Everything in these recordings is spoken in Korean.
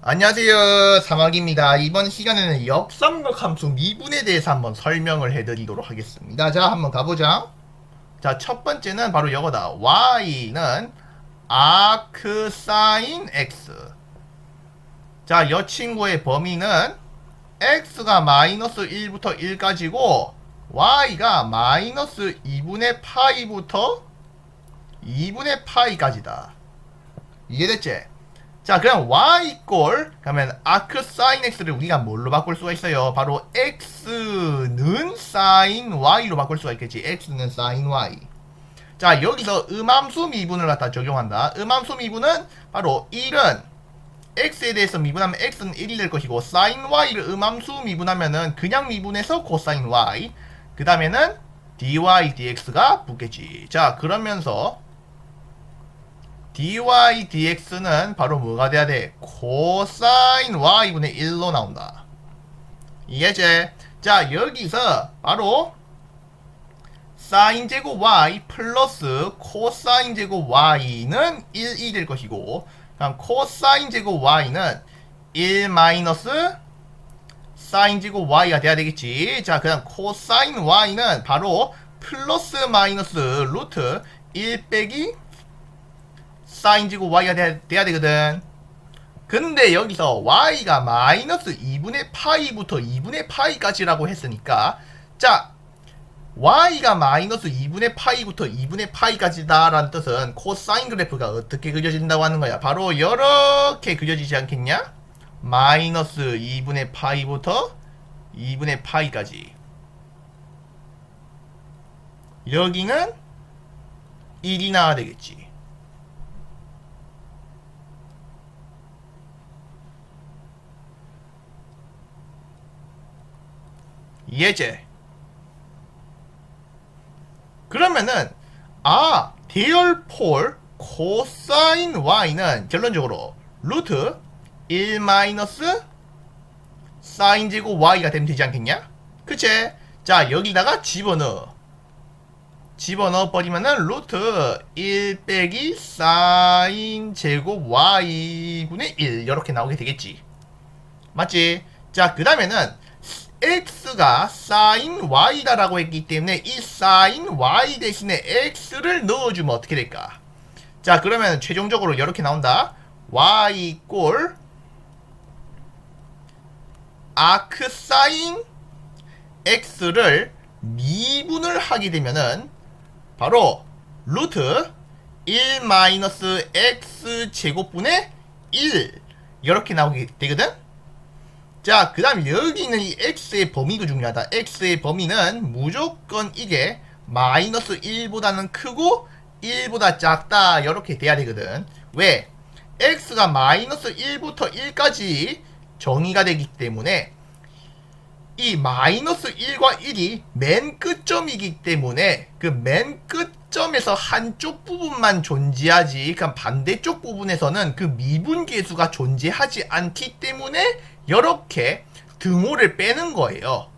안녕하세요. 사막입니다. 이번 시간에는 역삼각 함수 미분에 대해서 한번 설명을 해드리도록 하겠습니다. 자 한번 가보자. 자 첫 번째는 바로 이거다 y는 아크 사인 x. 자이 친구의 범위는 x가 마이너스 1부터 1까지고 y가 마이너스 2분의 파이부터 2분의 파이까지다. 이해됐지? 자 그럼 y 꼴 그러면 아크 사인 x를 우리가 뭘로 바꿀 수가 있어요? 바로 x는 사인 y로 바꿀 수가 있겠지. x는 사인 y. 자 여기서 음함수 미분을 갖다 적용한다. 음함수 미분은 바로 1은 x에 대해서 미분하면 x는 1이 될 것이고 사인 y를 음함수 미분하면은 그냥 미분해서 코사인 y. 그 다음에는 dy dx가 붙겠지. 자 그러면서 dy dx는 바로 뭐가 돼야 돼? 코사인 y분의 1로 나온다. 이해제? 자, 여기서 바로 사인 제곱 y 플러스 코사인 제곱 y는 1이 될 것이고 그럼 코사인 제곱 y는 1 마이너스 사인 제곱 y가 돼야 되겠지. 자, 그다음 코사인 y는 바로 플러스 마이너스 루트 1 빼기 사인 제곱 y가 돼야, 돼야 되거든. 근데 여기서 y가 마이너스 2분의 파이부터 2분의 파이까지라고 했으니까 자 y가 마이너스 2분의 파이부터 2분의 파이까지다 라는 뜻은 코사인 그래프가 어떻게 그려진다고 하는 거야? 바로 이렇게 그려지지 않겠냐? 마이너스 2분의 파이부터 2분의 파이까지 여기는 1이 나와야 되겠지. 예제. 그러면은 아 대열폴 코사인 y는 결론적으로 루트 1 마이너스 사인 제곱 y가 되면 되지 않겠냐? 그치? 자 여기다가 집어넣어 집어넣어 버리면은 루트 1 빼기 사인 제곱 y분의 1 이렇게 나오게 되겠지 맞지? 자 그 다음에는 x 가 sin y다라고 했기 때문에 이 sin y 대신에 x를 넣어주면 어떻게 될까? 자 그러면 최종적으로 이렇게 나온다. y 꼴 아크 sin x를 미분을 하게 되면은 바로 루트 1 마이너스 x 제곱분의 1 이렇게 나오게 되거든. 자, 그 다음 여기 있는 이 x의 범위도 중요하다. x의 범위는 무조건 이게 마이너스 1보다는 크고 1보다 작다. 이렇게 돼야 되거든. 왜? x가 마이너스 1부터 1까지 정의가 되기 때문에 이 마이너스 1과 1이 맨 끝점이기 때문에 그 맨 끝점에서 한쪽 부분만 존재하지 그 반대쪽 부분에서는 그 미분계수가 존재하지 않기 때문에 이렇게 등호를 빼는 거예요.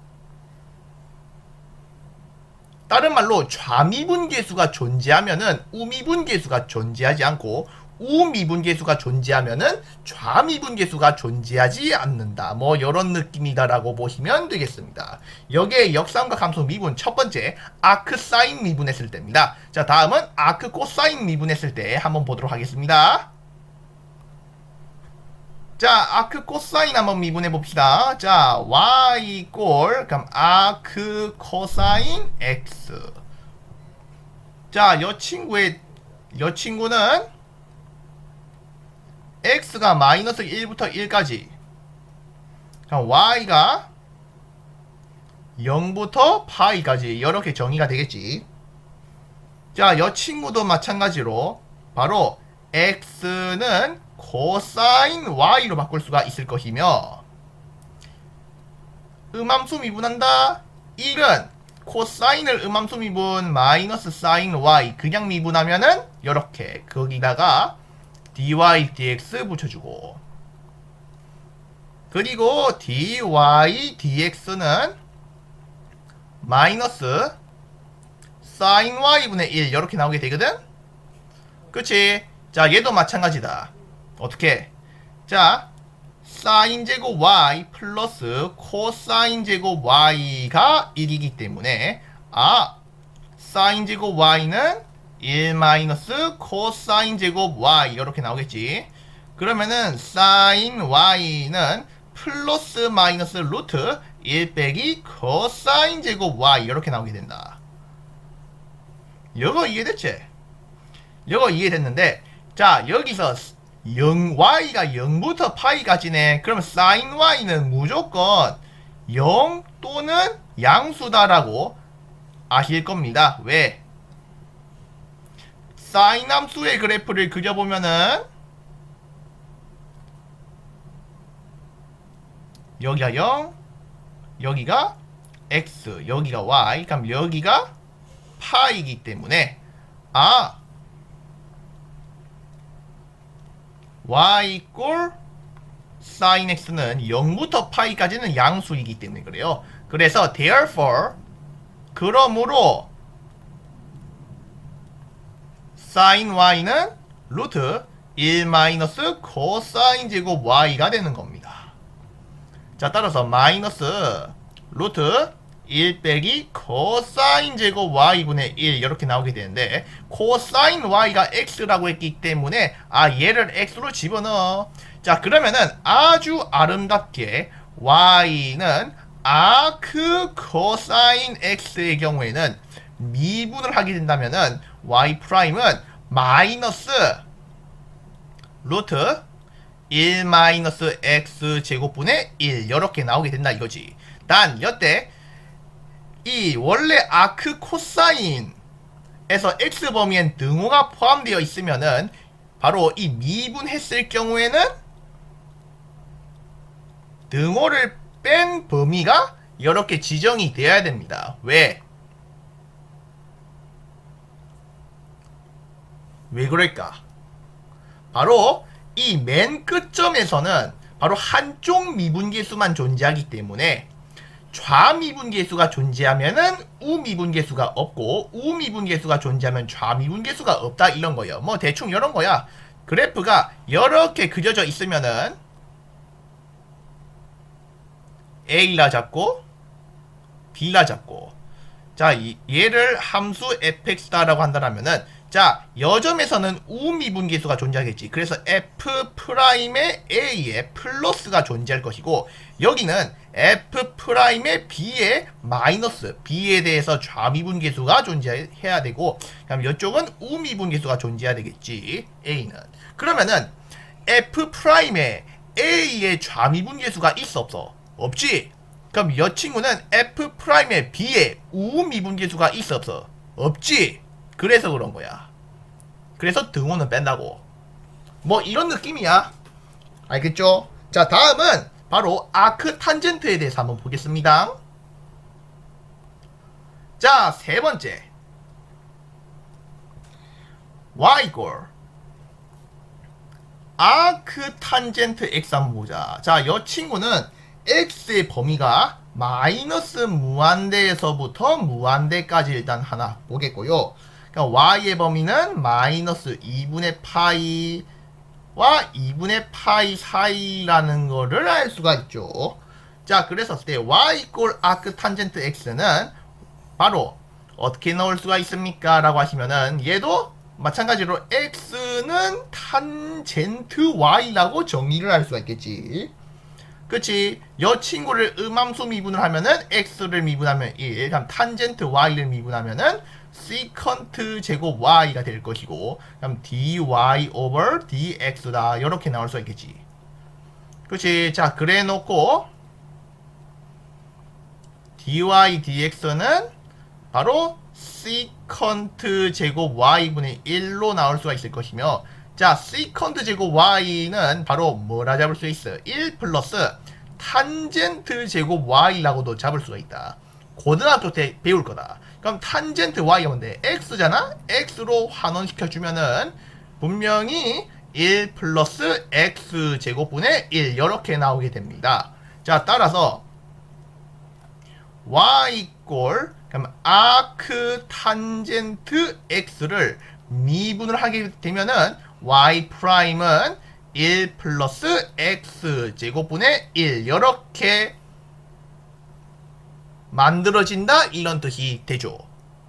다른 말로 좌미분계수가 존재하면은 우미분계수가 존재하지 않고 우미분계수가 존재하면은 좌미분계수가 존재하지 않는다. 뭐 이런 느낌이다라고 보시면 되겠습니다. 여기에 역삼각 함수 미분 첫 번째 아크 사인 미분했을 때입니다. 자 다음은 아크 코사인 미분했을 때 한번 보도록 하겠습니다. 자, 아크 코사인 한번 미분해 봅시다. 자, y 꼴 그럼 아크 코사인 x. 자, 여 친구의 여 친구는 x가 마이너스 1부터 1까지. 그럼 y가 0부터 파이까지 이렇게 정의가 되겠지. 자, 여 친구도 마찬가지로 바로 x는 코사인 y로 바꿀 수가 있을 것이며 음함수 미분한다. 1은 코사인을 음함수 미분 마이너스 사인 y 그냥 미분하면은 이렇게 거기다가 dy dx 붙여주고 그리고 dy dx는 마이너스 사인 y분의 1 이렇게 나오게 되거든? 그치? 자 얘도 마찬가지다 어떻게? 자, 사인 제곱 y 플러스 코사인 제곱 y가 1이기 때문에 아 사인 제곱 y는 1 마이너스 코사인 제곱 y 이렇게 나오겠지. 그러면은 사인 y는 플러스 마이너스 루트 1 빼기 코사인 제곱 y 이렇게 나오게 된다. 이거 이해됐지? 이거 이해됐는데 자 여기서 0, y가 0부터 파이까지네. 그럼 sin y는 무조건 0 또는 양수다라고 아실 겁니다. 왜? sin 함수의 그래프를 그려보면은 여기가 0, 여기가 x, 여기가 y, 그럼 여기가 파이기 때문에 아 y 꼴 sin x는 0부터 파이까지는 양수이기 때문에 그래요. 그래서 therefore 그러므로 sin y는 루트 1 마이너스 코사인 제곱 y가 되는 겁니다. 자 따라서 마이너스 루트 1 빼기 코사인 제곱 y분의 1 이렇게 나오게 되는데 코사인 y가 x라고 했기 때문에 아 얘를 x로 집어넣어. 자 그러면은 아주 아름답게 y는 아크 코사인 x의 경우에는 미분을 하게 된다면은 y 프라임은 마이너스 루트 1 마이너스 x 제곱분의 1 이렇게 나오게 된다 이거지. 단 여태 이 원래 아크 코사인에서 x 범위엔 등호가 포함되어 있으면은 바로 이 미분했을 경우에는 등호를 뺀 범위가 이렇게 지정이 돼야 됩니다. 왜? 왜 그럴까? 바로 이 맨 끝점에서는 바로 한쪽 미분계수만 존재하기 때문에 좌미분계수가 존재하면은 우미분계수가 없고 우미분계수가 존재하면 좌미분계수가 없다 이런 거예요. 뭐 대충 이런 거야. 그래프가 이렇게 그려져 있으면은 A라 잡고 B라 잡고 자 이, 얘를 함수 fx다라고 한다면은 자 여점에서는 우미분계수가 존재하겠지. 그래서 f 프라임의 a에 플러스가 존재할 것이고 여기는 f 프라임의 b에 마이너스 b에 대해서 좌미분계수가 존재해야 되고 그럼 이쪽은 우미분계수가 존재해야 되겠지. a는 그러면은 f 프라임에 a의 좌미분계수가 있어 없어? 없지. 그럼 이 친구는 f 프라임의 b에 우미분계수가 있어 없어? 없지. 그래서 그런 거야. 그래서 등호는 뺀다고. 뭐 이런 느낌이야. 알겠죠? 자, 다음은 바로 아크 탄젠트에 대해서 한번 보겠습니다. 자, 세 번째. y골 아크 탄젠트 x 한번 보자. 자, 이 친구는 x의 범위가 마이너스 무한대에서부터 무한대까지 일단 하나 보겠고요. 그러니까 y의 범위는 마이너스 2분의 파이와 2분의 파이 사이라는 거를 알 수가 있죠. 자, 그래서 때 y 이꼴 아크 탄젠트 x는 바로 어떻게 넣을 수가 있습니까? 라고 하시면은 얘도 마찬가지로 x는 탄젠트 y라고 정의를 할 수가 있겠지. 그치? 여 친구를 음함수 미분을 하면은 x를 미분하면 1, 그럼 탄젠트 y를 미분하면은 시컨트 제곱 y가 될 것이고 그럼 dy over dx다 이렇게 나올 수 있겠지. 그치? 자 그래 놓고 dy dx는 바로 시컨트 제곱 y분의 1로 나올 수가 있을 것이며 자, 시컨트 제곱 y는 바로 뭐라 잡을 수 있어? 1 플러스 탄젠트 제곱 y라고도 잡을 수가 있다. 고등학교 때 배울 거다. 그럼 탄젠트 y가 뭔데? x잖아? x로 환원시켜 주면은 분명히 1 플러스 x 제곱분의 1 이렇게 나오게 됩니다. 자, 따라서 y 꼴 그럼 아크 탄젠트 x를 미분을 하게 되면은 y 프라임은 1 플러스 x 제곱분의 1 이렇게 만들어진다 이런 뜻이 되죠.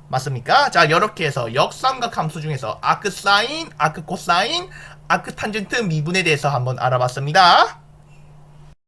맞습니까? 자, 이렇게 해서 역삼각 함수 중에서 아크 사인, 아크 코사인, 아크 탄젠트 미분에 대해서 한번 알아봤습니다.